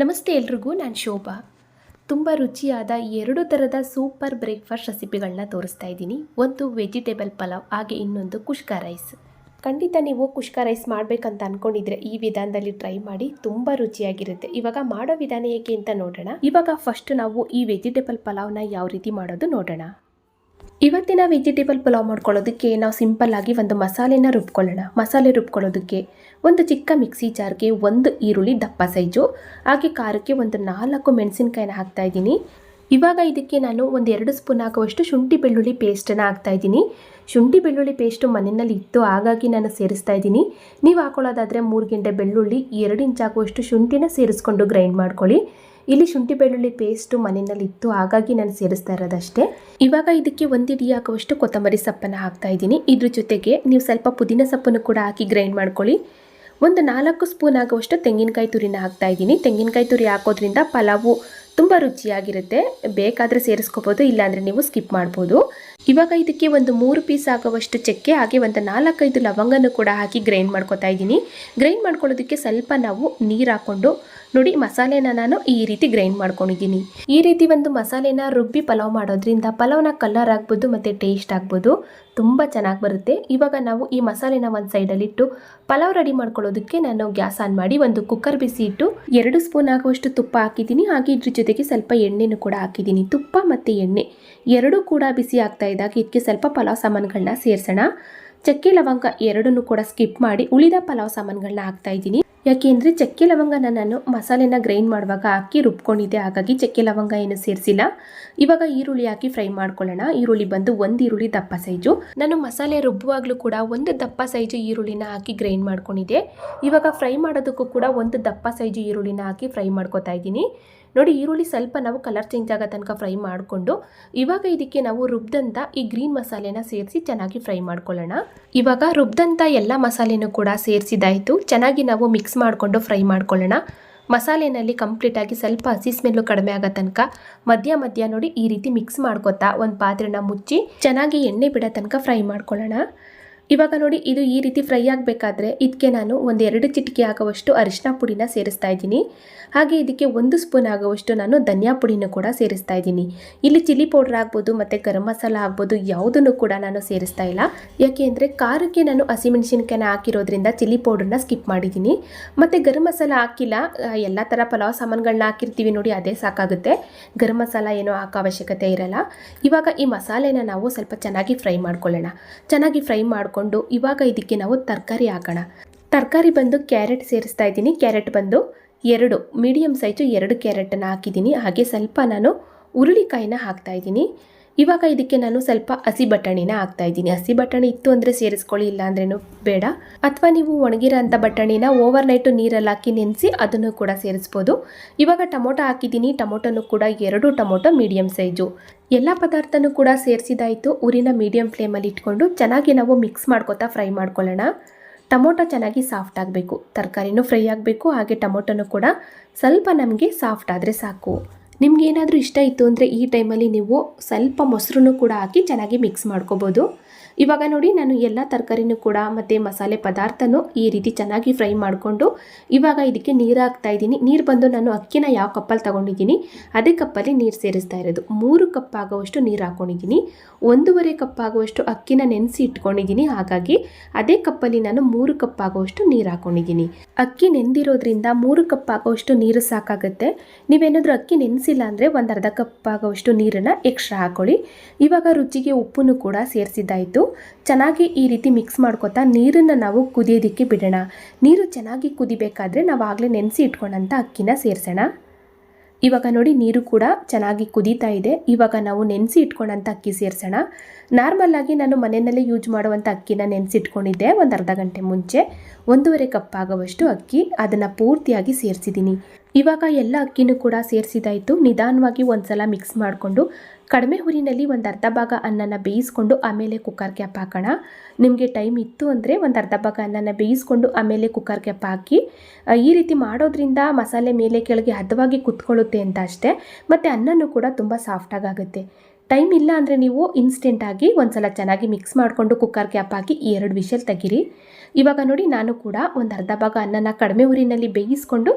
ನಮಸ್ತೆ ಎಲ್ರಿಗೂ, ನಾನು ಶೋಭಾ. ತುಂಬ ರುಚಿಯಾದ ಎರಡು ಥರದ ಸೂಪರ್ ಬ್ರೇಕ್ಫಾಸ್ಟ್ ರೆಸಿಪಿಗಳನ್ನ ತೋರಿಸ್ತಾ ಇದ್ದೀನಿ. ಒಂದು ವೆಜಿಟೇಬಲ್ ಪಲಾವ್, ಹಾಗೆ ಇನ್ನೊಂದು ಕುಷ್ಕ ರೈಸ್. ಖಂಡಿತ ನೀವು ಕುಷ್ಕ ರೈಸ್ ಮಾಡಬೇಕಂತ ಅಂದ್ಕೊಂಡಿದ್ರೆ ಈ ವಿಧಾನದಲ್ಲಿ ಟ್ರೈ ಮಾಡಿ, ತುಂಬ ರುಚಿಯಾಗಿರುತ್ತೆ. ಇವಾಗ ಮಾಡೋ ವಿಧಾನ ಏಕೆ ಅಂತ ನೋಡೋಣ. ಇವಾಗ ಫಸ್ಟ್ ನಾವು ಈ ವೆಜಿಟೇಬಲ್ ಪಲಾವ್ನ ಯಾವ ರೀತಿ ಮಾಡೋದು ನೋಡೋಣ. ಇವತ್ತಿನ ವೆಜಿಟೇಬಲ್ ಪಲಾವ್ ಮಾಡ್ಕೊಳ್ಳೋದಕ್ಕೆ ನಾವು ಸಿಂಪಲ್ ಆಗಿ ಒಂದು ಮಸಾಲೆನ ರುಬ್ಕೊಳ್ಳೋಣ. ಮಸಾಲೆ ರುಬ್ಕೊಳ್ಳೋದಕ್ಕೆ ಒಂದು ಚಿಕ್ಕ ಮಿಕ್ಸಿ ಜಾರ್ಗೆ ಒಂದು ಈರುಳ್ಳಿ ದಪ್ಪ ಸೈಜು, ಹಾಗೆ ಖಾರಕ್ಕೆ ಒಂದು ನಾಲ್ಕು ಮೆಣಸಿನ್ಕಾಯಿನ ಹಾಕ್ತಾ ಇದ್ದೀನಿ. ಇವಾಗ ಇದಕ್ಕೆ ನಾನು ಒಂದು ಎರಡು ಸ್ಪೂನ್ ಹಾಕುವಷ್ಟು ಶುಂಠಿ ಬೆಳ್ಳುಳ್ಳಿ ಪೇಸ್ಟನ್ನು ಹಾಕ್ತಾ ಇದ್ದೀನಿ. ಶುಂಠಿ ಬೆಳ್ಳುಳ್ಳಿ ಪೇಸ್ಟು ಮನೆಯಲ್ಲಿ ಇತ್ತು ಹಾಗಾಗಿ ನಾನು ಸೇರಿಸ್ತಾ ಇದ್ದೀನಿ. ನೀವು ಹಾಕೊಳ್ಳೋದಾದರೆ ಮೂರು ಗಿಂಟೆ ಬೆಳ್ಳುಳ್ಳಿ, ಎರಡು ಇಂಚ್ ಆಗುವಷ್ಟು ಶುಂಠಿನ ಸೇರಿಸ್ಕೊಂಡು ಗ್ರೈಂಡ್ ಮಾಡ್ಕೊಳ್ಳಿ. ಇಲ್ಲಿ ಶುಂಠಿ ಬೆಳ್ಳುಳ್ಳಿ ಪೇಸ್ಟು ಮನೆಯಲ್ಲಿ ಇತ್ತು. ಹಾಗಾಗಿ ನಾನು ಸೇರಿಸ್ತಾ ಇರೋದಷ್ಟೇ. ಇವಾಗ ಇದಕ್ಕೆ ಒಂದು ಹಾಕುವಷ್ಟು ಕೊತ್ತಂಬರಿ ಸೊಪ್ಪನ್ನು ಹಾಕ್ತಾ ಇದ್ದೀನಿ. ಇದ್ರ ಜೊತೆಗೆ ನೀವು ಸ್ವಲ್ಪ ಪುದೀನ ಸೊಪ್ಪನ್ನು ಕೂಡ ಹಾಕಿ ಗ್ರೈಂಡ್ ಮಾಡ್ಕೊಳ್ಳಿ. ಒಂದು ನಾಲ್ಕು ಸ್ಪೂನ್ ಆಗುವಷ್ಟು ತೆಂಗಿನಕಾಯಿ ತುರಿನ ಹಾಕ್ತಾ ಇದ್ದೀನಿ. ತೆಂಗಿನಕಾಯಿ ತುರಿ ಹಾಕೋದ್ರಿಂದ ಪಲಾವು ತುಂಬ ರುಚಿಯಾಗಿರುತ್ತೆ. ಬೇಕಾದರೆ ಸೇರಿಸ್ಕೋಬೋದು, ಇಲ್ಲಾಂದರೆ ನೀವು ಸ್ಕಿಪ್ ಮಾಡ್ಬೋದು. ಇವಾಗ ಇದಕ್ಕೆ ಒಂದು ಮೂರು ಪೀಸ್ ಆಗುವಷ್ಟು ಚಕ್ಕೆ, ಹಾಗೆ ಒಂದು ನಾಲ್ಕೈದು ಲವಂಗನ ಕೂಡ ಹಾಕಿ ಗ್ರೈಂಡ್ ಮಾಡ್ಕೊತಾ ಇದ್ದೀನಿ. ಗ್ರೈಂಡ್ ಮಾಡ್ಕೊಳ್ಳೋದಕ್ಕೆ ಸ್ವಲ್ಪ ನಾವು ನೀರು ಹಾಕ್ಕೊಂಡು ನೋಡಿ ಮಸಾಲೆನ ನಾನು ಈ ರೀತಿ ಗ್ರೈಂಡ್ ಮಾಡ್ಕೊಂಡಿದ್ದೀನಿ. ಈ ರೀತಿ ಒಂದು ಮಸಾಲೆನ ರುಬ್ಬಿ ಪಲಾವ್ ಮಾಡೋದ್ರಿಂದ ಪಲಾವ್ನ ಕಲರ್ ಆಗ್ಬೋದು ಮತ್ತು ಟೇಸ್ಟ್ ಆಗ್ಬೋದು. ತುಂಬ ಚೆನ್ನಾಗಿ ಬರುತ್ತೆ. ಇವಾಗ ನಾವು ಈ ಮಸಾಲೆನ ಒಂದು ಸೈಡಲ್ಲಿಟ್ಟು ಪಲಾವ್ ರೆಡಿ ಮಾಡ್ಕೊಳ್ಳೋದಕ್ಕೆ ನಾನು ಗ್ಯಾಸ್ ಆನ್ ಮಾಡಿ ಒಂದು ಕುಕ್ಕರ್ ಬಿಸಿ ಇಟ್ಟು ಎರಡು ಸ್ಪೂನ್ ಆಗುವಷ್ಟು ತುಪ್ಪ ಹಾಕಿದ್ದೀನಿ. ಹಾಗೆ ಇದ್ರ ಜೊತೆಗೆ ಸ್ವಲ್ಪ ಎಣ್ಣೆನೂ ಕೂಡ ಹಾಕಿದ್ದೀನಿ. ತುಪ್ಪ ಮತ್ತು ಎಣ್ಣೆ ಎರಡೂ ಕೂಡ ಬಿಸಿ ಆಗ್ತಾ ಇದ್ದಾಗ ಇದಕ್ಕೆ ಸ್ವಲ್ಪ ಪಲಾವ್ ಸಾಮಾನುಗಳನ್ನ ಸೇರಿಸೋಣ. ಚಕ್ಕೆ ಲವಂಗ ಎರಡನ್ನೂ ಕೂಡ ಸ್ಕಿಪ್ ಮಾಡಿ ಉಳಿದ ಪಲಾವ್ ಸಾಮಾನುಗಳನ್ನ ಹಾಕ್ತಾ ಇದ್ದೀನಿ. ಯಾಕೆಂದರೆ ಚಕ್ಕೆ ಲವಂಗನ ನಾನು ಮಸಾಲೆನ ಗ್ರೈಂಡ್ ಮಾಡುವಾಗ ಹಾಕಿ ರುಬ್ಕೊಂಡಿದ್ದೆ, ಹಾಗಾಗಿ ಚಕ್ಕೆ ಲವಂಗ ಏನು ಸೇರಿಸಿಲ್ಲ. ಇವಾಗ ಈರುಳ್ಳಿ ಹಾಕಿ ಫ್ರೈ ಮಾಡ್ಕೊಳ್ಳೋಣ. ಈರುಳ್ಳಿ ಬಂದು ಒಂದು ಈರುಳ್ಳಿ ದಪ್ಪ ಸೈಜು. ನಾನು ಮಸಾಲೆ ರುಬ್ಬುವಾಗಲೂ ಕೂಡ ಒಂದು ದಪ್ಪ ಸೈಜು ಈರುಳ್ಳಿನ ಹಾಕಿ ಗ್ರೈಂಡ್ ಮಾಡ್ಕೊಂಡಿದ್ದೆ. ಇವಾಗ ಫ್ರೈ ಮಾಡೋದಕ್ಕೂ ಕೂಡ ಒಂದು ದಪ್ಪ ಸೈಜು ಈರುಳ್ಳಿನ ಹಾಕಿ ಫ್ರೈ ಮಾಡ್ಕೊತಾ ಇದ್ದೀನಿ. ನೋಡಿ, ಈರುಳ್ಳಿ ಸ್ವಲ್ಪ ನಾವು ಕಲರ್ ಚೇಂಜ್ ಆಗೋ ತನಕ ಫ್ರೈ ಮಾಡಿಕೊಂಡು, ಇವಾಗ ಇದಕ್ಕೆ ನಾವು ರುಬ್ದಂಥ ಈ ಗ್ರೀನ್ ಮಸಾಲೆನ ಸೇರಿಸಿ ಚೆನ್ನಾಗಿ ಫ್ರೈ ಮಾಡ್ಕೊಳ್ಳೋಣ. ಇವಾಗ ರುಬ್ದಂಥ ಎಲ್ಲ ಮಸಾಲೆನೂ ಕೂಡ ಸೇರಿಸಿದಾಯಿತು. ಚೆನ್ನಾಗಿ ನಾವು ಮಿಕ್ಸ್ ಮಾಡಿಕೊಂಡು ಫ್ರೈ ಮಾಡ್ಕೊಳ್ಳೋಣ. ಮಸಾಲೆನಲ್ಲಿ ಕಂಪ್ಲೀಟಾಗಿ ಸ್ವಲ್ಪ ಹಸಿ ಸ್ಮೆಲ್ಲು ಕಡಿಮೆ ಆಗೋ ತನಕ ಮಧ್ಯ ಮಧ್ಯ ನೋಡಿ ಈ ರೀತಿ ಮಿಕ್ಸ್ ಮಾಡ್ಕೊತಾ ಒಂದು ಪಾತ್ರೆನ ಮುಚ್ಚಿ ಚೆನ್ನಾಗಿ ಎಣ್ಣೆ ಬಿಡೋ ತನಕ ಫ್ರೈ ಮಾಡ್ಕೊಳ್ಳೋಣ. ಇವಾಗ ನೋಡಿ, ಇದು ಈ ರೀತಿ ಫ್ರೈ ಆಗಬೇಕಾದ್ರೆ ಇದಕ್ಕೆ ನಾನು ಒಂದು ಎರಡು ಚಿಟಿಕೆ ಆಗುವಷ್ಟು ಅರಿಶಿನ ಪುಡಿನ ಸೇರಿಸ್ತಾ ಇದ್ದೀನಿ. ಹಾಗೆ ಇದಕ್ಕೆ ಒಂದು ಸ್ಪೂನ್ ಆಗುವಷ್ಟು ನಾನು ಧನಿಯಾ ಪುಡಿನ ಕೂಡ ಸೇರಿಸ್ತಾ ಇದ್ದೀನಿ. ಇಲ್ಲಿ ಚಿಲ್ಲಿ ಪೌಡ್ರ್ ಆಗ್ಬೋದು, ಮತ್ತು ಗರಂ ಮಸಾಲ ಆಗ್ಬೋದು, ಯಾವುದನ್ನು ಕೂಡ ನಾನು ಸೇರಿಸ್ತಾ ಇಲ್ಲ. ಯಾಕೆ ಅಂದರೆ ಖಾರಕ್ಕೆ ನಾನು ಹಸಿಮೆಣಸಿನ್ಕಾಯಿನ ಹಾಕಿರೋದ್ರಿಂದ ಚಿಲ್ಲಿ ಪೌಡ್ರನ್ನ ಸ್ಕಿಪ್ ಮಾಡಿದ್ದೀನಿ. ಮತ್ತು ಗರಂ ಮಸಾಲ ಹಾಕಿಲ್ಲ ಎಲ್ಲ ಥರ ಪಲಾವ್ ಸಾಮಾನುಗಳನ್ನ ಹಾಕಿರ್ತೀವಿ ನೋಡಿ, ಅದೇ ಸಾಕಾಗುತ್ತೆ. ಗರಂ ಮಸಾಲ ಏನೋ ಹಾಕೋ ಅವಶ್ಯಕತೆ ಇರಲ್ಲ. ಇವಾಗ ಈ ಮಸಾಲೆನ ನಾವು ಸ್ವಲ್ಪ ಚೆನ್ನಾಗಿ ಫ್ರೈ ಮಾಡ್ಕೊಳ್ಳೋಣ. ಚೆನ್ನಾಗಿ ಫ್ರೈ ಮಾಡಿಕೊಂಡು ಇವಾಗ ಇದಕ್ಕೆ ನಾವು ತರಕಾರಿ ಹಾಕೋಣ. ತರಕಾರಿ ಬಂದು ಕ್ಯಾರೆಟ್ ಸೇರಿಸ್ತಾ ಇದ್ದೀನಿ. ಕ್ಯಾರೆಟ್ ಬಂದು ಎರಡು ಮೀಡಿಯಮ್ ಸೈಜು ಎರಡು ಕ್ಯಾರೆಟನ್ನು ಹಾಕಿದ್ದೀನಿ. ಹಾಗೆ ಸ್ವಲ್ಪ ನಾನು ಹುರುಳಿಕಾಯಿನ ಹಾಕ್ತಾ ಇದ್ದೀನಿ. ಇವಾಗ ಇದಕ್ಕೆ ನಾನು ಸ್ವಲ್ಪ ಹಸಿ ಬಟಾಣಿನ ಹಾಕ್ತಾ ಇದ್ದೀನಿ. ಹಸಿ ಬಟಾಣಿ ಇತ್ತು ಅಂದರೆ ಸೇರಿಸ್ಕೊಳ್ಳಿ, ಇಲ್ಲ ಅಂದ್ರೇನು ಬೇಡ. ಅಥವಾ ನೀವು ಒಣಗಿರೋ ಅಂಥ ಬಟಾಣಿನ ಓವರ್ ನೈಟು ನೀರಲ್ಲಿ ಹಾಕಿ ನೆನೆಸಿ ಅದನ್ನು ಕೂಡ ಸೇರಿಸ್ಬೋದು. ಇವಾಗ ಟೊಮೊಟೊ ಹಾಕಿದ್ದೀನಿ. ಟೊಮೊಟೊನು ಕೂಡ ಎರಡು ಟೊಮೊಟೊ ಮೀಡಿಯಂ ಸೈಜು ಎಲ್ಲ ಪದಾರ್ಥನೂ ಕೂಡ ಸೇರಿಸಿದಾಯಿತು. ಊರಿನ ಮೀಡಿಯಂ ಫ್ಲೇಮಲ್ಲಿ ಇಟ್ಕೊಂಡು ಚೆನ್ನಾಗಿ ನಾವು ಮಿಕ್ಸ್ ಮಾಡ್ಕೊತಾ ಫ್ರೈ ಮಾಡ್ಕೊಳ್ಳೋಣ. ಟೊಮೊಟೊ ಚೆನ್ನಾಗಿ ಸಾಫ್ಟ್ ಆಗಬೇಕು. ತರಕಾರಿನೂ ಫ್ರೈ ಆಗಬೇಕು. ಹಾಗೆ ಟೊಮೊಟೊನೂ ಕೂಡ ಸ್ವಲ್ಪ ನಮಗೆ ಸಾಫ್ಟ್ ಆದರೆ ಸಾಕು. ನಿಮ್ಗೆ ಏನಾದರೂ ಇಷ್ಟ ಇತ್ತು ಅಂದರೆ ಈ ಟೈಮಲ್ಲಿ ನೀವು ಸ್ವಲ್ಪ ಮೊಸರನ್ನು ಕೂಡ ಹಾಕಿ ಚೆನ್ನಾಗಿ ಮಿಕ್ಸ್ ಮಾಡ್ಕೋಬೋದು. ಇವಾಗ ನೋಡಿ ನಾನು ಎಲ್ಲ ತರಕಾರಿನೂ ಕೂಡ ಮತ್ತು ಮಸಾಲೆ ಪದಾರ್ಥನೂ ಈ ರೀತಿ ಚೆನ್ನಾಗಿ ಫ್ರೈ ಮಾಡಿಕೊಂಡು ಇವಾಗ ಇದಕ್ಕೆ ನೀರು ಹಾಕ್ತಾ ಇದ್ದೀನಿ. ನೀರು ಬಂದು ನಾನು ಅಕ್ಕಿನ ಯಾವ ಕಪ್ಪಲ್ಲಿ ತೊಗೊಂಡಿದ್ದೀನಿ, ಅದೇ ಕಪ್ಪಲ್ಲಿ ನೀರು ಸೇರಿಸ್ತಾ ಇರೋದು. ಮೂರು ಕಪ್ ಆಗುವಷ್ಟು ನೀರು ಹಾಕ್ಕೊಂಡಿದ್ದೀನಿ ಒಂದೂವರೆ ಕಪ್ ಆಗುವಷ್ಟು ಅಕ್ಕಿನ ನೆನೆಸಿ ಇಟ್ಕೊಂಡಿದ್ದೀನಿ. ಹಾಗಾಗಿ ಅದೇ ಕಪ್ಪಲ್ಲಿ ನಾನು ಮೂರು ಕಪ್ ಆಗುವಷ್ಟು ನೀರು ಹಾಕ್ಕೊಂಡಿದ್ದೀನಿ ಅಕ್ಕಿ ನೆಂದಿರೋದ್ರಿಂದ ಮೂರು ಕಪ್ ಆಗುವಷ್ಟು ನೀರು ಸಾಕಾಗುತ್ತೆ. ನೀವೇನಾದರೂ ಅಕ್ಕಿ ನೆನೆಸಿಲ್ಲ ಅಂದರೆ ಒಂದು ಅರ್ಧ ಕಪ್ ಆಗುವಷ್ಟು ನೀರನ್ನು ಎಕ್ಸ್ಟ್ರಾ ಹಾಕೊಳ್ಳಿ. ಇವಾಗ ರುಚಿಗೆ ಉಪ್ಪನ್ನು ಕೂಡ ಸೇರಿಸಿದ್ದಾಯಿತು. ಚೆನ್ನಾಗಿ ಈ ರೀತಿ ಮಿಕ್ಸ್ ಮಾಡ್ಕೊತಾ ನೀರನ್ನು ನಾವು ಕುದಿಯೋದಕ್ಕೆ ಬಿಡೋಣ. ನೀರು ಚೆನ್ನಾಗಿ ಕುದಿಬೇಕಾದ್ರೆ ನಾವು ಆಗಲೇ ನೆನೆಸಿ ಇಟ್ಕೊಂಡಂಥ ಅಕ್ಕಿನ ಸೇರಿಸೋಣ. ಇವಾಗ ನೋಡಿ ನೀರು ಕೂಡ ಚೆನ್ನಾಗಿ ಕುದೀತಾ ಇದೆ. ಇವಾಗ ನಾವು ನೆನೆಸಿ ಇಟ್ಕೊಂಡಂಥ ಅಕ್ಕಿ ಸೇರಿಸೋಣ. ನಾರ್ಮಲ್ಲಾಗಿ ನಾನು ಮನೆಯಲ್ಲೇ ಯೂಸ್ ಮಾಡುವಂಥ ಅಕ್ಕಿನ ನೆನೆಸಿಟ್ಕೊಂಡಿದ್ದೆ ಒಂದು ಅರ್ಧ ಗಂಟೆ ಮುಂಚೆ. ಒಂದೂವರೆ ಕಪ್ ಆಗುವಷ್ಟು ಅಕ್ಕಿ ಅದನ್ನು ಪೂರ್ತಿಯಾಗಿ ಸೇರಿಸಿದ್ದೀನಿ. ಇವಾಗ ಎಲ್ಲ ಅಕ್ಕಿನೂ ಕೂಡ ಸೇರಿಸಿದಾಯಿತು. ನಿಧಾನವಾಗಿ ಒಂದ್ಸಲ ಮಿಕ್ಸ್ ಮಾಡಿಕೊಂಡು ಕಡಿಮೆ ಹುರಿನಲ್ಲಿ ಒಂದು ಅರ್ಧ ಭಾಗ ಅನ್ನನ ಬೇಯಿಸ್ಕೊಂಡು ಆಮೇಲೆ ಕುಕ್ಕರ್ ಕ್ಯಾಪ್ ಹಾಕೋಣ. ನಿಮಗೆ ಟೈಮ್ ಇತ್ತು ಅಂದರೆ ಒಂದು ಅರ್ಧ ಭಾಗ ಅನ್ನನ ಬೇಯಿಸ್ಕೊಂಡು ಆಮೇಲೆ ಕುಕ್ಕರ್ ಕ್ಯಾಪ್ ಹಾಕಿ ಈ ರೀತಿ ಮಾಡೋದ್ರಿಂದ ಮಸಾಲೆ ಮೇಲೆ ಕೆಳಗೆ ಹದವಾಗಿ ಕುತ್ಕೊಳ್ಳುತ್ತೆ ಅಂತ ಅಷ್ಟೇ. ಮತ್ತು ಅನ್ನನೂ ಕೂಡ ತುಂಬ ಸಾಫ್ಟಾಗಿ ಆಗುತ್ತೆ. ಟೈಮ್ ಇಲ್ಲ ಅಂದರೆ ನೀವು ಇನ್ಸ್ಟೆಂಟಾಗಿ ಒಂದ್ಸಲ ಚೆನ್ನಾಗಿ ಮಿಕ್ಸ್ ಮಾಡಿಕೊಂಡು ಕುಕ್ಕರ್ ಕ್ಯಾಪ್ ಹಾಕಿ ಈ ಎರಡು ವಿಷಲ್ ತೆಗೀರಿ. ಇವಾಗ ನೋಡಿ ನಾನು ಕೂಡ ಒಂದು ಅರ್ಧ ಭಾಗ ಅನ್ನನ ಕಡಿಮೆ ಊರಿನಲ್ಲಿ ಬೇಯಿಸ್ಕೊಂಡು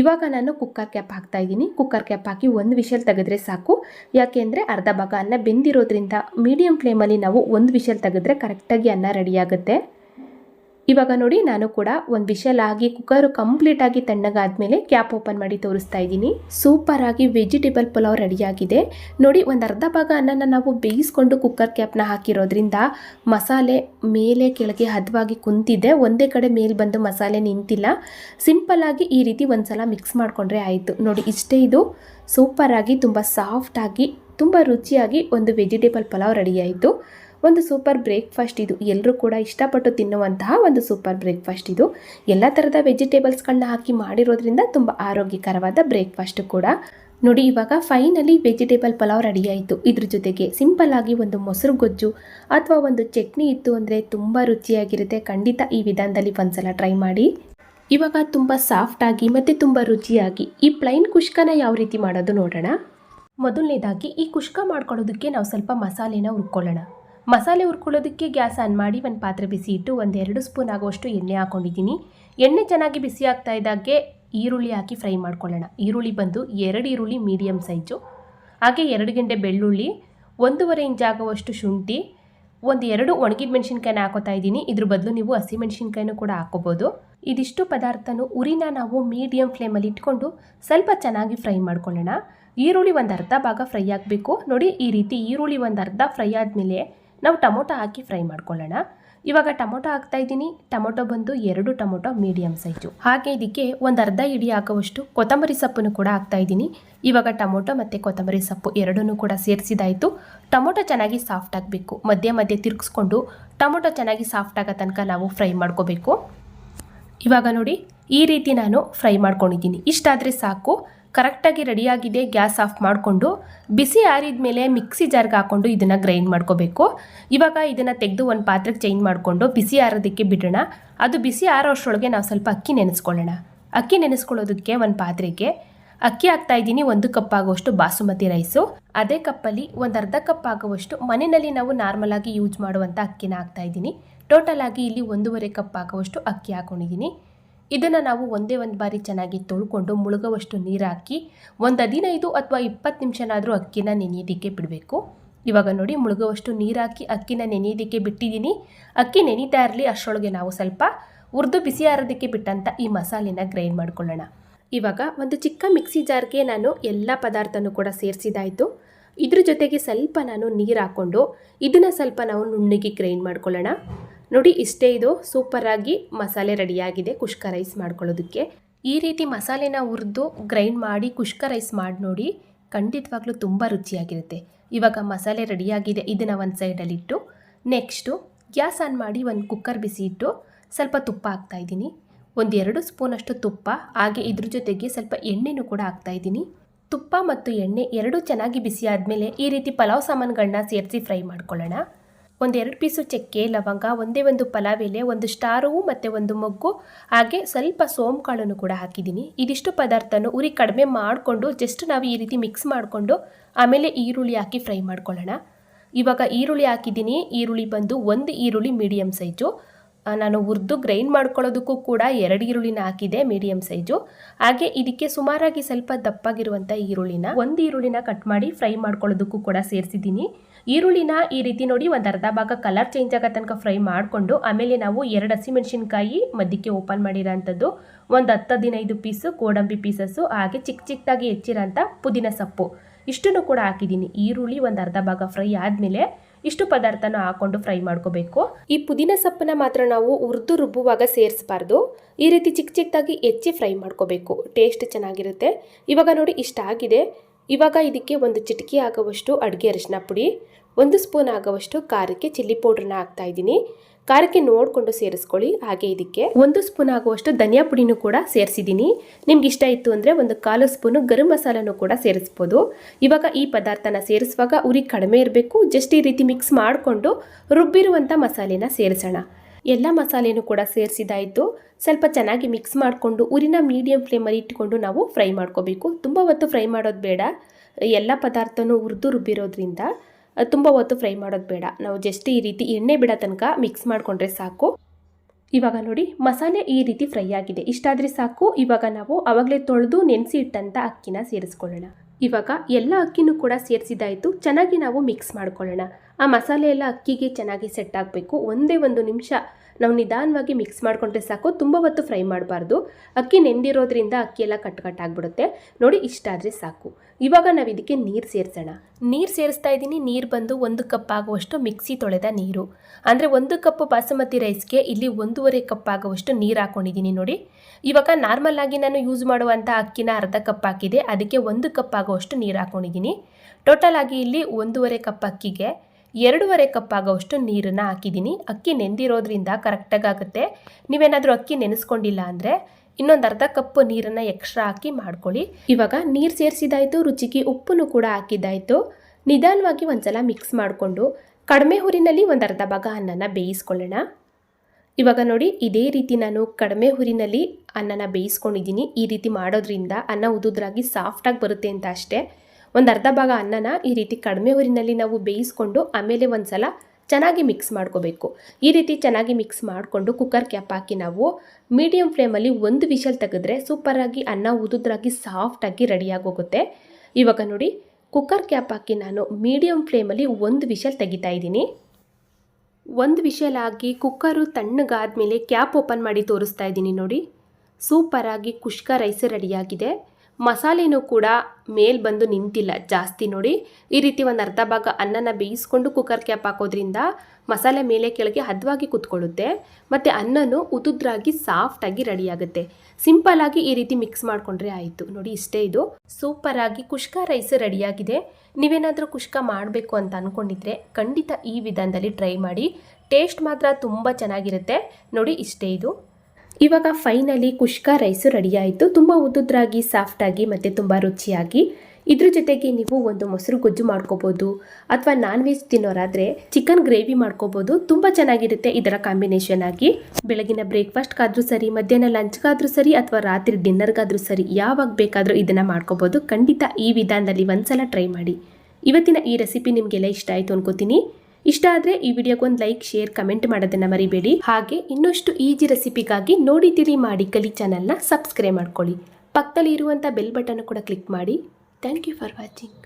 ಇವಾಗ ನಾನು ಕುಕ್ಕರ್ ಕ್ಯಾಪ್ ಹಾಕ್ತಾ ಇದ್ದೀನಿ. ಕುಕ್ಕರ್ ಕ್ಯಾಪ್ ಹಾಕಿ ಒಂದು ವಿಷಲ್ ತೆಗೆದ್ರೆ ಸಾಕು. ಯಾಕೆಂದರೆ ಅರ್ಧ ಭಾಗ ಅನ್ನ ಬೆಂದಿರೋದ್ರಿಂದ ಮೀಡಿಯಂ ಫ್ಲೇಮಲ್ಲಿ ನಾವು ಒಂದು ವಿಷಲ್ ತೆಗೆದ್ರೆ ಕರೆಕ್ಟಾಗಿ ಅನ್ನ ರೆಡಿ ಆಗುತ್ತೆ. ಇವಾಗ ನೋಡಿ ನಾನು ಕೂಡ ಒಂದು ವಿಷಲ್ ಆಗಿ ಕುಕ್ಕರು ಕಂಪ್ಲೀಟ್ ಆಗಿ ತಣ್ಣಗಾದ್ಮೇಲೆ ಕ್ಯಾಪ್ ಓಪನ್ ಮಾಡಿ ತೋರಿಸ್ತಾ ಇದ್ದೀನಿ. ಆಗಿ ವೆಜಿಟೇಬಲ್ ಪಲಾವ್ ರೆಡಿಯಾಗಿದೆ ನೋಡಿ, ಒಂದು ಅರ್ಧ ಭಾಗ ಅನ್ನನ ನಾವು ಬೇಯಿಸ್ಕೊಂಡು ಕುಕ್ಕರ್ ಕ್ಯಾಪ್ನ ಹಾಕಿರೋದ್ರಿಂದ ಮಸಾಲೆ ಮೇಲೆ ಕೆಳಗೆ ಹದವಾಗಿ ಕುಂತಿದೆ. ಒಂದೇ ಕಡೆ ಮೇಲೆ ಬಂದು ಮಸಾಲೆ ನಿಂತಿಲ್ಲ. ಸಿಂಪಲ್ ಆಗಿ ಈ ರೀತಿ ಒಂದ್ಸಲ ಮಿಕ್ಸ್ ಮಾಡಿಕೊಂಡ್ರೆ ಆಯಿತು. ನೋಡಿ, ಇಷ್ಟೇ ಇದು. ಸೂಪರ್ ಆಗಿ, ತುಂಬ ಸಾಫ್ಟ್ ಆಗಿ, ತುಂಬ ರುಚಿಯಾಗಿ ಒಂದು ವೆಜಿಟೇಬಲ್ ಪಲಾವ್ ರೆಡಿ ಆಯಿತು. ಒಂದು ಸೂಪರ್ ಬ್ರೇಕ್ಫಾಸ್ಟ್ ಇದು. ಎಲ್ಲರೂ ಕೂಡ ಇಷ್ಟಪಟ್ಟು ತಿನ್ನುವಂತಹ ಒಂದು ಸೂಪರ್ ಬ್ರೇಕ್ಫಾಸ್ಟ್ ಇದು. ಎಲ್ಲ ಥರದ ವೆಜಿಟೇಬಲ್ಸ್ಗಳನ್ನ ಹಾಕಿ ಮಾಡಿರೋದ್ರಿಂದ ತುಂಬ ಆರೋಗ್ಯಕರವಾದ ಬ್ರೇಕ್ಫಾಸ್ಟ್ ಕೂಡ. ನೋಡಿ, ಇವಾಗ ಫೈನಲಿ ವೆಜಿಟೇಬಲ್ ಪಲಾವ್ ರೆಡಿ ಆಯಿತು. ಇದ್ರ ಜೊತೆಗೆ ಸಿಂಪಲ್ ಆಗಿ ಒಂದು ಮೊಸರು ಗೊಜ್ಜು ಅಥವಾ ಒಂದು ಚಟ್ನಿ ಇತ್ತು ಅಂದರೆ ತುಂಬ ರುಚಿಯಾಗಿರುತ್ತೆ. ಖಂಡಿತ ಈ ವಿಧಾನದಲ್ಲಿ ಒಂದ್ಸಲ ಟ್ರೈ ಮಾಡಿ. ಇವಾಗ ತುಂಬ ಸಾಫ್ಟಾಗಿ ಮತ್ತು ತುಂಬ ರುಚಿಯಾಗಿ ಈ ಪ್ಲೈನ್ ಕುಷ್ಕನ ಯಾವ ರೀತಿ ಮಾಡೋದು ನೋಡೋಣ. ಮೊದಲನೇದಾಗಿ ಈ ಕುಷ್ಕ ಮಾಡ್ಕೊಳ್ಳೋದಕ್ಕೆ ನಾವು ಸ್ವಲ್ಪ ಮಸಾಲೆನ ಹುರ್ಕೊಳ್ಳೋಣ. ಮಸಾಲೆ ಹುರ್ಕೊಳ್ಳೋದಕ್ಕೆ ಗ್ಯಾಸ್ ಆನ್ ಮಾಡಿ ಒಂದು ಪಾತ್ರೆ ಬಿಸಿ ಇಟ್ಟು ಒಂದೆರಡು ಸ್ಪೂನ್ ಆಗುವಷ್ಟು ಎಣ್ಣೆ ಹಾಕೊಂಡಿದ್ದೀನಿ. ಎಣ್ಣೆ ಚೆನ್ನಾಗಿ ಬಿಸಿ ಆಗ್ತಾ ಇದ್ದಾಗೆ ಈರುಳ್ಳಿ ಹಾಕಿ ಫ್ರೈ ಮಾಡ್ಕೊಳ್ಳೋಣ. ಈರುಳ್ಳಿ ಬಂದು ಎರಡು ಈರುಳ್ಳಿ ಮೀಡಿಯಮ್ ಸೈಜು. ಹಾಗೆ ಎರಡು ಗಂಟೆ ಬೆಳ್ಳುಳ್ಳಿ, ಒಂದೂವರೆ ಇಂಚ್ ಆಗುವಷ್ಟು ಶುಂಠಿ, ಒಂದು ಎರಡು ಒಣಗಿದ ಮೆಣಸಿನ್ಕಾಯಿನ ಹಾಕೋತಾ ಇದ್ದೀನಿ. ಇದ್ರ ಬದಲು ನೀವು ಹಸಿ ಮೆಣಸಿನ್ಕಾಯಿನೂ ಕೂಡ ಹಾಕೋಬೋದು. ಇದಿಷ್ಟು ಪದಾರ್ಥನೂ ಉರಿನ ನಾವು ಮೀಡಿಯಮ್ ಫ್ಲೇಮಲ್ಲಿ ಇಟ್ಕೊಂಡು ಸ್ವಲ್ಪ ಚೆನ್ನಾಗಿ ಫ್ರೈ ಮಾಡ್ಕೊಳ್ಳೋಣ. ಈರುಳ್ಳಿ ಒಂದು ಅರ್ಧ ಭಾಗ ಫ್ರೈ ಆಗಬೇಕು. ನೋಡಿ ಈ ರೀತಿ ಈರುಳ್ಳಿ ಒಂದು ಅರ್ಧ ಫ್ರೈ ಆದಮೇಲೆ ನಾವು ಟೊಮೊಟೊ ಹಾಕಿ ಫ್ರೈ ಮಾಡ್ಕೊಳ್ಳೋಣ. ಇವಾಗ ಟೊಮೊಟೊ ಹಾಕ್ತಾ ಇದ್ದೀನಿ. ಟೊಮೊಟೊ ಬಂದು ಎರಡು ಟೊಮೊಟೊ ಮೀಡಿಯಂ ಸೈಜು. ಹಾಗೆ ಇದಕ್ಕೆ ಒಂದು ಅರ್ಧ ಇಡಿ ಹಾಕುವಷ್ಟು ಕೊತ್ತಂಬರಿ ಸೊಪ್ಪನ್ನು ಕೂಡ ಹಾಕ್ತಾ ಇದ್ದೀನಿ. ಇವಾಗ ಟೊಮೊಟೊ ಮತ್ತು ಕೊತ್ತಂಬರಿ ಸೊಪ್ಪು ಎರಡನ್ನೂ ಕೂಡ ಸೇರಿಸಿದಾಯಿತು. ಟೊಮೊಟೊ ಚೆನ್ನಾಗಿ ಸಾಫ್ಟ್ ಆಗಬೇಕು. ಮಧ್ಯೆ ಮಧ್ಯೆ ತಿರುಗಿಸ್ಕೊಂಡು ಟೊಮೊಟೊ ಚೆನ್ನಾಗಿ ಸಾಫ್ಟ್ ಆಗೋ ತನಕ ನಾವು ಫ್ರೈ ಮಾಡ್ಕೋಬೇಕು. ಇವಾಗ ನೋಡಿ, ಈ ರೀತಿ ನಾನು ಫ್ರೈ ಮಾಡ್ಕೊಂಡಿದ್ದೀನಿ. ಇಷ್ಟಾದರೆ ಸಾಕು. ಕರೆಕ್ಟಾಗಿ ರೆಡಿಯಾಗಿದೆ, ಗ್ಯಾಸ್ ಆಫ್ ಮಾಡಿಕೊಂಡು ಬಿಸಿ ಆರಿದ ಮೇಲೆ ಮಿಕ್ಸಿ ಜಾರ್ಗೆ ಹಾಕ್ಕೊಂಡು ಇದನ್ನು ಗ್ರೈಂಡ್ ಮಾಡ್ಕೋಬೇಕು. ಇವಾಗ ಇದನ್ನು ತೆಗೆದು ಒಂದು ಪಾತ್ರೆಗೆ ಚೇಂಜ್ ಮಾಡಿಕೊಂಡು ಬಿಸಿ ಆರೋದಕ್ಕೆ ಬಿಡೋಣ. ಅದು ಬಿಸಿ ಆರೋ ಅಷ್ಟರೊಳಗೆ ನಾವು ಸ್ವಲ್ಪ ಅಕ್ಕಿ ನೆನೆಸ್ಕೊಳ್ಳೋಣ. ಅಕ್ಕಿ ನೆನೆಸ್ಕೊಳ್ಳೋದಕ್ಕೆ ಒಂದು ಪಾತ್ರೆಗೆ ಅಕ್ಕಿ ಹಾಕ್ತಾ ಇದ್ದೀನಿ, ಒಂದು ಕಪ್ ಆಗುವಷ್ಟು ಬಾಸುಮತಿ ರೈಸು. ಅದೇ ಕಪ್ಪಲ್ಲಿ ಒಂದು ಅರ್ಧ ಕಪ್ ಆಗುವಷ್ಟು ಮನೆಯಲ್ಲಿ ನಾವು ನಾರ್ಮಲ್ ಆಗಿ ಯೂಸ್ ಮಾಡುವಂಥ ಅಕ್ಕಿನ ಹಾಕ್ತಾ ಇದ್ದೀನಿ. ಟೋಟಲ್ ಆಗಿ ಇಲ್ಲಿ ಒಂದೂವರೆ ಕಪ್ ಆಗುವಷ್ಟು ಅಕ್ಕಿ ಹಾಕೊಂಡಿದ್ದೀನಿ. ಇದನ್ನು ನಾವು ಒಂದೇ ಒಂದು ಬಾರಿ ಚೆನ್ನಾಗಿ ತೊಳ್ಕೊಂಡು ಮುಳುಗುವಷ್ಟು ನೀರು ಹಾಕಿ ಒಂದು ಹದಿನೈದು ಅಥವಾ ಇಪ್ಪತ್ತು ನಿಮಿಷನಾದರೂ ಅಕ್ಕಿನ ನೆನೆಯೋದಕ್ಕೆ ಬಿಡಬೇಕು. ಇವಾಗ ನೋಡಿ ಮುಳುಗುವಷ್ಟು ನೀರು ಹಾಕಿ ಅಕ್ಕಿನ ನೆನೆಯೋದಕ್ಕೆ ಬಿಟ್ಟಿದ್ದೀನಿ ಅಕ್ಕಿ ನೆನೀತಾ ಇರಲಿ, ಅಷ್ಟರೊಳಗೆ ನಾವು ಸ್ವಲ್ಪ ಹುರಿದು ಬಿಸಿ ಆರೋದಕ್ಕೆ ಬಿಟ್ಟಂಥ ಈ ಮಸಾಲೆನ ಗ್ರೈಂಡ್ ಮಾಡ್ಕೊಳ್ಳೋಣ. ಇವಾಗ ಒಂದು ಚಿಕ್ಕ ಮಿಕ್ಸಿ ಜಾರ್ಗೆ ನಾನು ಎಲ್ಲ ಪದಾರ್ಥನೂ ಕೂಡ ಸೇರಿಸಿದಾಯಿತು. ಇದ್ರ ಜೊತೆಗೆ ಸ್ವಲ್ಪ ನಾನು ನೀರು ಹಾಕ್ಕೊಂಡು ಇದನ್ನು ಸ್ವಲ್ಪ ನಾವು ನುಣ್ಣಗೆ ಗ್ರೈಂಡ್ ಮಾಡ್ಕೊಳ್ಳೋಣ. ನೋಡಿ, ಇಷ್ಟೇ ಇದು. ಸೂಪರಾಗಿ ಮಸಾಲೆ ರೆಡಿಯಾಗಿದೆ ಕುಷ್ಕ ರೈಸ್ ಮಾಡ್ಕೊಳ್ಳೋದಕ್ಕೆ. ಈ ರೀತಿ ಮಸಾಲೆನ ಹುರಿದು ಗ್ರೈಂಡ್ ಮಾಡಿ ಕುಷ್ಕ ರೈಸ್ ಮಾಡಿ ನೋಡಿ, ಖಂಡಿತವಾಗ್ಲೂ ತುಂಬ ರುಚಿಯಾಗಿರುತ್ತೆ. ಇವಾಗ ಮಸಾಲೆ ರೆಡಿಯಾಗಿದೆ ಇದನ್ನು ಒಂದು ಸೈಡಲ್ಲಿಟ್ಟು ನೆಕ್ಸ್ಟು ಗ್ಯಾಸ್ ಆನ್ ಮಾಡಿ ಒಂದು ಕುಕ್ಕರ್ ಬಿಸಿ ಇಟ್ಟು ಸ್ವಲ್ಪ ತುಪ್ಪ ಹಾಕ್ತಾಯಿದ್ದೀನಿ ಒಂದೆರಡು ಸ್ಪೂನಷ್ಟು ತುಪ್ಪ, ಹಾಗೆ ಇದ್ರ ಜೊತೆಗೆ ಸ್ವಲ್ಪ ಎಣ್ಣೆನೂ ಕೂಡ ಹಾಕ್ತಾಯಿದ್ದೀನಿ ತುಪ್ಪ ಮತ್ತು ಎಣ್ಣೆ ಎರಡೂ ಚೆನ್ನಾಗಿ ಬಿಸಿ ಆದಮೇಲೆ ಈ ರೀತಿ ಪಲಾವ್ ಸಾಮಾನುಗಳನ್ನ ಸೇರಿಸಿ ಫ್ರೈ ಮಾಡ್ಕೊಳ್ಳೋಣ. ಒಂದೆರಡು ಪೀಸು ಚಕ್ಕೆ, ಲವಂಗ, ಒಂದೇ ಒಂದು ಪಲಾವ್ ಎಲೆ ಒಂದು ಸ್ಟಾರು ಮತ್ತು ಒಂದು ಮೊಗ್ಗು. ಹಾಗೆ ಸ್ವಲ್ಪ ಸೋಂಪು ಕಾಳನ್ನು ಕೂಡ ಹಾಕಿದ್ದೀನಿ. ಇದಿಷ್ಟು ಪದಾರ್ಥನ ಉರಿ ಕಡಿಮೆ ಮಾಡಿಕೊಂಡು ಜಸ್ಟ್ ನಾವು ಈ ರೀತಿ ಮಿಕ್ಸ್ ಮಾಡಿಕೊಂಡು ಆಮೇಲೆ ಈರುಳ್ಳಿ ಹಾಕಿ ಫ್ರೈ ಮಾಡ್ಕೊಳ್ಳೋಣ. ಇವಾಗ ಈರುಳ್ಳಿ ಹಾಕಿದ್ದೀನಿ. ಈರುಳ್ಳಿ ಬಂದು ಒಂದು ಈರುಳ್ಳಿ ಮೀಡಿಯಮ್ ಸೈಜು ನಾನು ಹುರಿದು ಗ್ರೈಂಡ್ ಮಾಡ್ಕೊಳ್ಳೋದಕ್ಕೂ ಕೂಡ ಎರಡು ಈರುಳ್ಳಿನ ಹಾಕಿದೆ ಮೀಡಿಯಂ ಸೈಜು ಹಾಗೆ ಇದಕ್ಕೆ ಸುಮಾರಾಗಿ ಸ್ವಲ್ಪ ದಪ್ಪಾಗಿರುವಂಥ ಈರುಳ್ಳಿನ ಒಂದು ಈರುಳ್ಳಿನ ಕಟ್ ಮಾಡಿ ಫ್ರೈ ಮಾಡ್ಕೊಳ್ಳೋದಕ್ಕೂ ಕೂಡ ಸೇರಿಸಿದ್ದೀನಿ. ಈರುಳ್ಳಿನ ಈ ರೀತಿ ನೋಡಿ, ಒಂದು ಅರ್ಧ ಭಾಗ ಕಲರ್ ಚೇಂಜ್ ಆಗೋ ತನಕ ಫ್ರೈ ಮಾಡಿಕೊಂಡು, ಆಮೇಲೆ ನಾವು ಎರಡು ಹಸಿಮೆಣಸಿನ್ಕಾಯಿ ಮಧ್ಯಕ್ಕೆ ಓಪನ್ ಮಾಡಿರೋಂಥದ್ದು, ಒಂದು ಹತ್ತು ಹದಿನೈದು ಪೀಸು ಗೋಡಂಬಿ ಪೀಸಸ್ಸು ಹಾಗೆ ಚಿಕ್ಕ ಚಿಕ್ಕದಾಗಿ ಹೆಚ್ಚಿರೋಂಥ ಪುದೀನ ಸೊಪ್ಪು. ಇಷ್ಟನ್ನು ಕೂಡ ಹಾಕಿದ್ದೀನಿ. ಈರುಳ್ಳಿ ಒಂದು ಅರ್ಧ ಭಾಗ ಫ್ರೈ ಆದಮೇಲೆ ಇಷ್ಟು ಪದಾರ್ಥನ ಹಾಕೊಂಡು ಫ್ರೈ ಮಾಡ್ಕೋಬೇಕು. ಈ ಪುದೀನ ಸೊಪ್ಪನ್ನ ಮಾತ್ರ ನಾವು ಹುರಿದು ರುಬ್ಬುವಾಗ ಸೇರಿಸಬಾರ್ದು. ಈ ರೀತಿ ಚಿಕ್ಕ ಚಿಕ್ಕದಾಗಿ ಹೆಚ್ಚಿ ಫ್ರೈ ಮಾಡ್ಕೋಬೇಕು. ಟೇಸ್ಟ್ ಚೆನ್ನಾಗಿರುತ್ತೆ. ಇವಾಗ ನೋಡಿ ಇಷ್ಟ ಆಗಿದೆ ಇವಾಗ ಇದಕ್ಕೆ ಒಂದು ಚಿಟಕಿ ಆಗುವಷ್ಟು ಅಡುಗೆ ಅರಿಶಿನ ಪುಡಿ, ಒಂದು ಸ್ಪೂನ್ ಆಗುವಷ್ಟು ಖಾರಕ್ಕೆ ಚಿಲ್ಲಿ ಪೌಡ್ರನ್ನ ಹಾಕ್ತಾ ಇದ್ದೀನಿ. ಖಾರಕ್ಕೆ ನೋಡಿಕೊಂಡು ಸೇರಿಸ್ಕೊಳ್ಳಿ. ಹಾಗೆ ಇದಕ್ಕೆ ಒಂದು ಸ್ಪೂನ್ ಆಗುವಷ್ಟು ಧನಿಯಾ ಪುಡಿನೂ ಕೂಡ ಸೇರಿಸಿದ್ದೀನಿ. ನಿಮ್ಗೆ ಇಷ್ಟ ಇತ್ತು ಅಂದರೆ ಒಂದು ಕಾಲು ಸ್ಪೂನು ಗರಂ ಮಸಾಲನೂ ಕೂಡ ಸೇರಿಸ್ಬೋದು. ಇವಾಗ ಈ ಪದಾರ್ಥನ ಸೇರಿಸುವಾಗ ಉರಿ ಕಡಿಮೆ ಇರಬೇಕು. ಜಸ್ಟ್ ಈ ರೀತಿ ಮಿಕ್ಸ್ ಮಾಡಿಕೊಂಡು ರುಬ್ಬಿರುವಂಥ ಮಸಾಲೆನ ಸೇರಿಸೋಣ. ಎಲ್ಲ ಮಸಾಲೆನೂ ಕೂಡ ಸೇರಿಸಿದಾಯಿತು ಸ್ವಲ್ಪ ಚೆನ್ನಾಗಿ ಮಿಕ್ಸ್ ಮಾಡಿಕೊಂಡು ಉರಿನ ಮೀಡಿಯಂ ಫ್ಲೇಮಲ್ಲಿ ಇಟ್ಕೊಂಡು ನಾವು ಫ್ರೈ ಮಾಡ್ಕೋಬೇಕು. ತುಂಬ ಹೊತ್ತು ಫ್ರೈ ಮಾಡೋದು ಬೇಡ. ಎಲ್ಲ ಪದಾರ್ಥನೂ ಹುರಿದು ರುಬ್ಬಿರೋದ್ರಿಂದ ತುಂಬ ಹೊತ್ತು ಫ್ರೈ ಮಾಡೋದು ಬೇಡ. ನಾವು ಜಸ್ಟ್ ಈ ರೀತಿ ಎಣ್ಣೆ ಬಿಡೋ ತನಕ ಮಿಕ್ಸ್ ಮಾಡಿಕೊಂಡ್ರೆ ಸಾಕು. ಇವಾಗ ನೋಡಿ, ಮಸಾಲೆ ಈ ರೀತಿ ಫ್ರೈ ಆಗಿದೆ. ಇಷ್ಟಾದರೆ ಸಾಕು. ಇವಾಗ ನಾವು ಆವಾಗಲೇ ತೊಳೆದು ನೆನೆಸಿ ಇಟ್ಟಂಥ ಅಕ್ಕಿನ ಸೇರಿಸ್ಕೊಳ್ಳೋಣ. ಇವಾಗ ಎಲ್ಲ ಅಕ್ಕಿನೂ ಕೂಡ ಸೇರಿಸಿದಾಯಿತು ಚೆನ್ನಾಗಿ ನಾವು ಮಿಕ್ಸ್ ಮಾಡ್ಕೊಳ್ಳೋಣ. ಆ ಮಸಾಲೆ ಎಲ್ಲ ಅಕ್ಕಿಗೆ ಚೆನ್ನಾಗಿ ಸೆಟ್ ಆಗಬೇಕು. ಒಂದೇ ಒಂದು ನಿಮಿಷ ನಾವು ನಿಧಾನವಾಗಿ ಮಿಕ್ಸ್ ಮಾಡಿಕೊಂಡ್ರೆ ಸಾಕು. ತುಂಬ ಹೊತ್ತು ಫ್ರೈ ಮಾಡಬಾರ್ದು. ಅಕ್ಕಿ ನೆಂದಿರೋದ್ರಿಂದ ಅಕ್ಕಿ ಎಲ್ಲ ಕಟ್ ಕಟ್ ಆಗಿಬಿಡುತ್ತೆ ನೋಡಿ ಇಷ್ಟಾದರೆ ಸಾಕು. ಇವಾಗ ನಾವು ಇದಕ್ಕೆ ನೀರು ಸೇರಿಸೋಣ. ನೀರು ಸೇರಿಸ್ತಾ ಇದ್ದೀನಿ. ನೀರು ಬಂದು ಒಂದು ಕಪ್ ಆಗುವಷ್ಟು ಮಿಕ್ಸಿ ತೊಳೆದ ನೀರು. ಅಂದರೆ ಒಂದು ಕಪ್ ಬಾಸುಮತಿ ರೈಸ್ಗೆ ಇಲ್ಲಿ ಒಂದೂವರೆ ಕಪ್ ಆಗುವಷ್ಟು ನೀರು ಹಾಕೊಂಡಿದ್ದೀನಿ ನೋಡಿ. ಇವಾಗ ನಾರ್ಮಲ್ ಆಗಿ ನಾನು ಯೂಸ್ ಮಾಡುವಂಥ ಅಕ್ಕಿನ ಅರ್ಧ ಕಪ್ ಹಾಕಿದೆ. ಅದಕ್ಕೆ ಒಂದು ಕಪ್ ಆಗುವಷ್ಟು ನೀರು ಹಾಕ್ಕೊಂಡಿದ್ದೀನಿ ಟೋಟಲ್ ಆಗಿ ಇಲ್ಲಿ ಒಂದೂವರೆ ಕಪ್ ಅಕ್ಕಿಗೆ ಎರಡೂವರೆ ಕಪ್ ಆಗೋವಷ್ಟು ನೀರನ್ನು ಹಾಕಿದ್ದೀನಿ. ಅಕ್ಕಿ ನೆಂದಿರೋದ್ರಿಂದ ಕರೆಕ್ಟಾಗಿ ಆಗುತ್ತೆ ನೀವೇನಾದರೂ ಅಕ್ಕಿ ನೆನೆಸ್ಕೊಂಡಿಲ್ಲ ಅಂದರೆ ಇನ್ನೊಂದು ಅರ್ಧ ಕಪ್ ನೀರನ್ನು ಎಕ್ಸ್ಟ್ರಾ ಹಾಕಿ ಮಾಡ್ಕೊಳ್ಳಿ. ಇವಾಗ ನೀರು ಸೇರಿಸಿದಾಯಿತು ರುಚಿಗೆ ಉಪ್ಪನ್ನು ಕೂಡ ಹಾಕಿದ್ದಾಯಿತು. ನಿಧಾನವಾಗಿ ಒಂದ್ಸಲ ಮಿಕ್ಸ್ ಮಾಡಿಕೊಂಡು ಕಡಿಮೆ ಹುರಿನಲ್ಲಿ ಒಂದು ಅರ್ಧ ಭಾಗ ಅನ್ನನ ಬೇಯಿಸ್ಕೊಳ್ಳೋಣ. ಇವಾಗ ನೋಡಿ, ಇದೇ ರೀತಿ ನಾನು ಕಡಿಮೆ ಹುರಿನಲ್ಲಿ ಅನ್ನನ ಬೇಯಿಸ್ಕೊಂಡಿದ್ದೀನಿ. ಈ ರೀತಿ ಮಾಡೋದ್ರಿಂದ ಅನ್ನ ಉದುದ್ರಾಗಿ ಸಾಫ್ಟಾಗಿ ಬರುತ್ತೆ ಅಂತ ಅಷ್ಟೇ. ಒಂದು ಅರ್ಧ ಭಾಗ ಅನ್ನನ ಈ ರೀತಿ ಕಡಿಮೆ ಊರಿನಲ್ಲಿ ನಾವು ಬೇಯಿಸ್ಕೊಂಡು ಆಮೇಲೆ ಒಂದು ಸಲ ಚೆನ್ನಾಗಿ ಮಿಕ್ಸ್ ಮಾಡ್ಕೋಬೇಕು. ಈ ರೀತಿ ಚೆನ್ನಾಗಿ ಮಿಕ್ಸ್ ಮಾಡಿಕೊಂಡು ಕುಕ್ಕರ್ ಕ್ಯಾಪ್ ಹಾಕಿ ನಾವು ಮೀಡಿಯಮ್ ಫ್ಲೇಮಲ್ಲಿ ಒಂದು ವಿಷಲ್ ತೆಗೆದ್ರೆ ಸೂಪರಾಗಿ ಅನ್ನ ಉದುದ್ರಾಗಿ ಸಾಫ್ಟಾಗಿ ರೆಡಿಯಾಗೋಗುತ್ತೆ ಇವಾಗ ನೋಡಿ ಕುಕ್ಕರ್ ಕ್ಯಾಪ್ ಹಾಕಿ ನಾನು ಮೀಡಿಯಮ್ ಫ್ಲೇಮಲ್ಲಿ ಒಂದು ವಿಷಲ್ ತೆಗಿತಾ ಇದ್ದೀನಿ. ಒಂದು ವಿಷಲ್ ಆಗಿ ಕುಕ್ಕರು ತಣ್ಣಗಾದ್ಮೇಲೆ ಕ್ಯಾಪ್ ಓಪನ್ ಮಾಡಿ ತೋರಿಸ್ತಾ ಇದ್ದೀನಿ ನೋಡಿ. ಸೂಪರಾಗಿ ಕುಷ್ಕ ರೈಸ್ ರೆಡಿಯಾಗಿದೆ ಮಸಾಲೆನೂ ಕೂಡ ಮೇಲ್ ಬಂದು ನಿಂತಿಲ್ಲ. ಜಾಸ್ತಿ ನೋಡಿ. ಈ ರೀತಿ ಒಂದು ಅರ್ಧ ಭಾಗ ಅನ್ನನ ಬೇಯಿಸ್ಕೊಂಡು ಕುಕ್ಕರ್ ಕ್ಯಾಪ್ ಹಾಕೋದ್ರಿಂದ ಮಸಾಲೆ ಮೇಲೆ ಕೆಳಗೆ ಹದವಾಗಿ ಕುತ್ಕೊಳ್ಳುತ್ತೆ. ಮತ್ತು ಅನ್ನನೂ ಉದುದ್ರಾಗಿ ಸಾಫ್ಟಾಗಿ ರೆಡಿಯಾಗುತ್ತೆ ಸಿಂಪಲ್ಲಾಗಿ ಈ ರೀತಿ ಮಿಕ್ಸ್ ಮಾಡಿಕೊಂಡ್ರೆ ಆಯಿತು. ನೋಡಿ ಇಷ್ಟೇ ಇದು. ಸೂಪರಾಗಿ ಕುಷ್ಕ ರೈಸ್ ರೆಡಿಯಾಗಿದೆ ನೀವೇನಾದರೂ ಕುಷ್ಕ ಮಾಡಬೇಕು ಅಂತ ಅಂದ್ಕೊಂಡಿದ್ರೆ ಖಂಡಿತ ಈ ವಿಧಾನದಲ್ಲಿ ಟ್ರೈ ಮಾಡಿ. ಟೇಸ್ಟ್ ಮಾತ್ರ ತುಂಬ ಚೆನ್ನಾಗಿರುತ್ತೆ. ನೋಡಿ ಇಷ್ಟೇ ಇದು. ಇವಾಗ ಫೈನಲಿ ಕುಷ್ಕ ರೈಸು ರೆಡಿ ಆಯಿತು. ತುಂಬ ಉದ್ದುದ್ರಾಗಿ ಸಾಫ್ಟಾಗಿ ಮತ್ತು ತುಂಬ ರುಚಿಯಾಗಿ. ಇದ್ರ ಜೊತೆಗೆ ನೀವು ಒಂದು ಮೊಸರು ಗೊಜ್ಜು ಮಾಡ್ಕೋಬೋದು ಅಥವಾ ನಾನ್ ವೆಜ್ ತಿನ್ನೋರಾದರೆ ಚಿಕನ್ ಗ್ರೇವಿ ಮಾಡ್ಕೋಬೋದು. ತುಂಬ ಚೆನ್ನಾಗಿರುತ್ತೆ ಇದರ ಕಾಂಬಿನೇಷನ್ ಆಗಿ. ಬೆಳಗಿನ ಬ್ರೇಕ್ಫಾಸ್ಟ್ಗಾದರೂ ಸರಿ, ಮಧ್ಯಾಹ್ನ ಲಂಚ್ಗಾದ್ರೂ ಸರಿ ಅಥವಾ ರಾತ್ರಿ ಡಿನ್ನರ್ಗಾದ್ರೂ ಸರಿ, ಯಾವಾಗ ಬೇಕಾದರೂ ಇದನ್ನು ಮಾಡ್ಕೋಬೋದು. ಖಂಡಿತ ಈ ವಿಧಾನದಲ್ಲಿ ಒಂದ್ಸಲ ಟ್ರೈ ಮಾಡಿ. ಇವತ್ತಿನ ಈ ರೆಸಿಪಿ ನಿಮಗೆಲ್ಲ ಇಷ್ಟ ಆಯಿತು ಅನ್ಕೋತೀನಿ. ಇಷ್ಟ ಆದರೆ ಈ ವಿಡಿಯೋಗೊಂದು ಲೈಕ್, ಶೇರ್, ಕಮೆಂಟ್ ಮಾಡೋದನ್ನ ಮರಿಬೇಡಿ. ಹಾಗೆ ಇನ್ನಷ್ಟು ಈಜಿ ರೆಸಿಪಿಗಾಗಿ ನೋಡಿ ತಿಳಿ ಮಾಡಿ ಕಲಿ ಚಾನಲ್ನ ಸಬ್ಸ್ಕ್ರೈಬ್ ಮಾಡ್ಕೊಳ್ಳಿ. ಪಕ್ಕದಲ್ಲಿ ಇರುವಂಥ ಬೆಲ್ ಬಟನ್ ಕೂಡ ಕ್ಲಿಕ್ ಮಾಡಿ. Thank you for watching.